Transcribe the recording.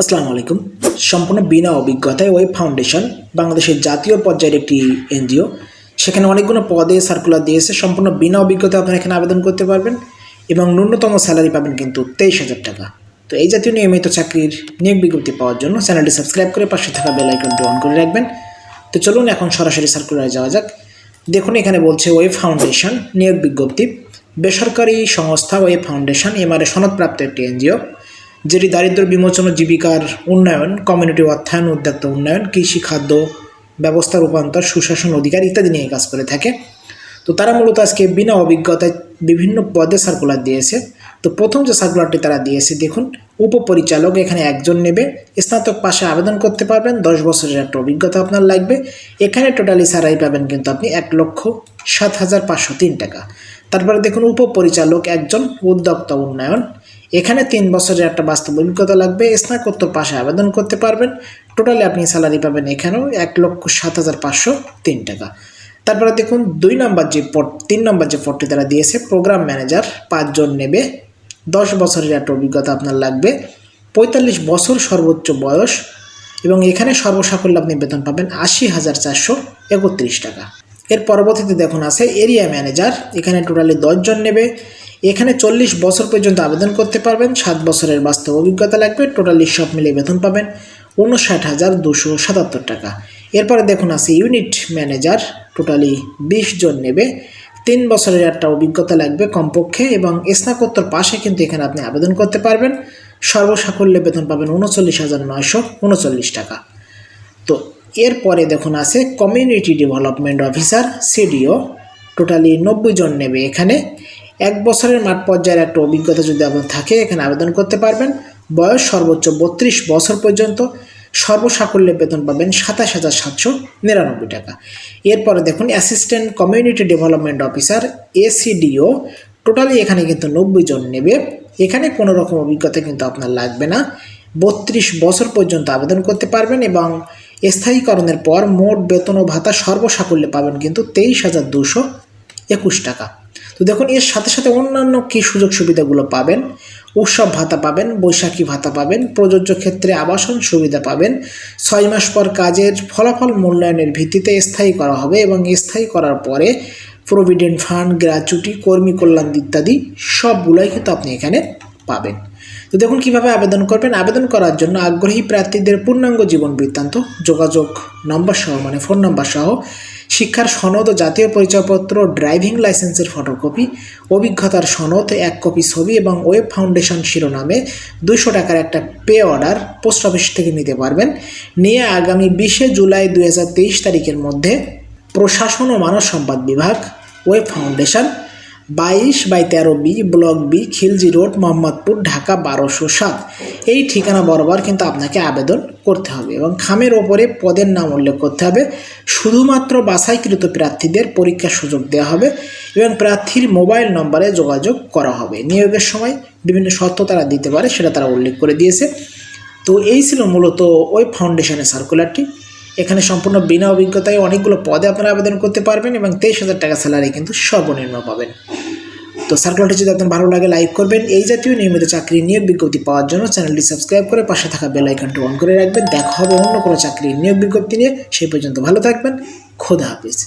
আসসালামু আলাইকুম। সম্পূর্ণ বিনা অভিজ্ঞতায় ওয়েব ফাউন্ডেশন, বাংলাদেশের জাতীয় পর্যায়ের একটি এনজিও। সেখানে অনেকগুলো পদে সার্কুলার দিয়েছে। সম্পূর্ণ বিনা অভিজ্ঞতায় আপনারা এখানে আবেদন করতে পারবেন এবং ন্যূনতম স্যালারি পাবেন কিন্তু তেইশ হাজার টাকা। তো এই জাতীয় নিয়মিত চাকরির নিয়োগ বিজ্ঞপ্তি পাওয়ার জন্য চ্যানেলটি সাবস্ক্রাইব করে পাশে থাকা বেল আইকনটি অন করে রাখবেন। তো চলুন এখন সরাসরি সার্কুলারে যাওয়া যাক। দেখুন, এখানে বলছে ওয়েব ফাউন্ডেশন নিয়োগ বিজ্ঞপ্তি। বেসরকারি সংস্থা ওয়েব ফাউন্ডেশন এমআরএ সনদপ্রাপ্ত একটি এনজিও। যেটি দারিদ্র বিমোচন ও জীবিকার উন্নয়ন কমিউনিটি অর্থায়ন, উদ্যোক্তা উন্নয়ন, কৃষি খাদ্য ব্যবস্থা রূপান্তর, সুশাসন অধিকার ইত্যাদি নিয়ে কাজ করে থাকে। তো তারা মূলত আজকে বিনা অভিজ্ঞতায় বিভিন্ন পদে সার্কুলার দিয়েছে। তো প্রথম যে সার্কুলারটি তারা দিয়েছে, দেখুন, উপপরিচালক এখানে একজন নেবে, স্নাতক পাশে আবেদন করতে পারবেন, দশ বছরের একটা অভিজ্ঞতা আপনার লাগবে। এখানে টোটালি স্যারাই পাবেন কিন্তু আপনি এক লক্ষ সাত হাজার পাঁচশো তিন টাকা। তারপরে দেখুন, উপপরিচালক একজন উদ্যোক্তা উন্নয়ন। এখানে তিন বছরের একটা বাস্তব অভিজ্ঞতা লাগবে, স্নাতকোত্তর পাশে আবেদন করতে পারবেন। টোটালি আপনি স্যালারি পাবেন এখানেও এক লক্ষ সাত হাজার পাঁচশো তিন টাকা। তারপরে দেখুন, দুই নম্বর যে পট তিন নম্বর যে পদটি তারা দিয়েছে প্রোগ্রাম ম্যানেজার পাঁচজন নেবে। দশ বছরের একটা অভিজ্ঞতা আপনার লাগবে। পঁয়তাল্লিশ বছর সর্বোচ্চ বয়স এবং এখানে সর্বসাকল্য আপনি বেতন পাবেন আশি হাজার চারশো একত্রিশ টাকা। এর পরবর্তীতে দেখুন আছে এরিয়া ম্যানেজার এখানে টোটালি দশজন নেবে। এখানে চল্লিশ বছর পর্যন্ত আবেদন করতে পারবেন, সাত বছরের বাস্তব অভিজ্ঞতা লাগবে, টোটালি সব মিলিয়ে বেতন পাবেন উনষাট হাজার দুশো সাতাত্তর টাকা। এরপরে দেখুন আছে ইউনিট ম্যানেজার, টোটালি বিশ জন নেবে। তিন বছরের একটা অভিজ্ঞতা লাগবে কমপক্ষে এবং স্নাতকোত্তর পাশে কিন্তু এখানে আপনি আবেদন করতে পারবেন। সর্বসাকল্যে বেতন পাবেন উনচল্লিশ হাজার নয়শো উনচল্লিশ টাকা। তো এরপরে দেখুন আছে community development officer, CDO, totally নব্বই জন নেবে এখানে। এক বছরের মাঠ পর্যায়ের একটা অভিজ্ঞতা যদি আপনার থাকে, এখানে আবেদন করতে পারবেন। বয়স সর্বোচ্চ বত্রিশ বছর পর্যন্ত। সর্বসাকল্যে বেতন পাবেন সাতাশ হাজার সাতশো নিরানব্বই টাকা। এরপরে দেখুন, assistant community development officer, ACDO. Totally এখানে কিন্তু নব্বই জন নেবে। এখানে কোনো রকম অভিজ্ঞতা কিন্তু আপনার লাগবে না। বত্রিশ বছর পর্যন্ত আবেদন করতে পারবেন এবং স্থায়ীকরণের পর মোট বেতন ও ভাতা সর্বসাকল্যে পাবেন কিন্তু তেইশ হাজার দুশো একুশ টাকা। তো দেখুন, এর সাথে সাথে অন্যান্য কী সুযোগ সুবিধাগুলো পাবেন? উৎসব ভাতা পাবেন, বৈশাখী ভাতা পাবেন, প্রযোজ্য ক্ষেত্রে আবাসন সুবিধা পাবেন, ছয় মাস পর কাজের ফলাফল মূল্যায়নের ভিত্তিতে স্থায়ী করা হবে এবং স্থায়ী করার পরে প্রভিডেন্ট ফান্ড গ্র্যাচুইটি কর্মী কল্যাণ ইত্যাদি সবগুলোই কিন্তু আপনি এখানে পাবেন। তো দেখুন, কীভাবে আবেদন করবেন? আবেদন করার জন্য আগ্রহী প্রার্থীদের পূর্ণাঙ্গ জীবন বৃত্তান্ত, যোগাযোগ নম্বর সহ মানে ফোন নম্বর সহ শিক্ষার সনদ ও জাতীয় পরিচয়পত্র, ড্রাইভিং লাইসেন্সের ফটোকপি, অভিজ্ঞতার সনদ, এক কপি ছবি এবং ওয়েব ফাউন্ডেশন শিরোনামে দুশো টাকার একটা পে অর্ডার পোস্ট অফিস থেকে নিতে পারবেন। নিয়ে আগামী বিশে জুলাই দু হাজার তেইশ তারিখের মধ্যে প্রশাসন ও মানব সম্পদ বিভাগ, ওয়েব ফাউন্ডেশন বাইশ বাই তেরো B, block B, Khilji road, Mohammadpur, Dhaka বারোশো সাত। এই ঠিকানা বরাবর কিন্তু আপনাকে আবেদন করতে হবে এবং খামের ওপরে পদের নাম উল্লেখ করতে হবে। শুধুমাত্র বাছাইকৃত প্রার্থীদের পরীক্ষার সুযোগ দেওয়া হবে এবং প্রার্থীর মোবাইল নম্বরে যোগাযোগ করা হবে। নিয়োগের সময় বিভিন্ন শর্ত তারা দিতে পারে, সেটা তারা উল্লেখ করে দিয়েছে। তো এই ছিল মূলত ওই ফাউন্ডেশনের সার্কুলারটি। এখানে সম্পূর্ণ বিনা অভিজ্ঞতায় অনেকগুলো পদে আপনারা আবেদন করতে পারবেন এবং তেইশ হাজার টাকা স্যালারি কিন্তু সর্বনিম্ন পাবেন। তো সার্কুলারটি যদি আপনার ভালো লাগে লাইক করবেন। এই জাতীয় নিয়মিত চাকরি নিয়োগ বিজ্ঞপ্তি পাওয়ার জন্য চ্যানেলটি সাবস্ক্রাইব করে পাশে থাকা বেল আইকনটি অন করে রাখবেন। দেখা হবে অন্য কোনো চাকরির নিয়োগ বিজ্ঞপ্তি নিয়ে। সেই পর্যন্ত ভালো থাকবেন। খোদা হাফিজ।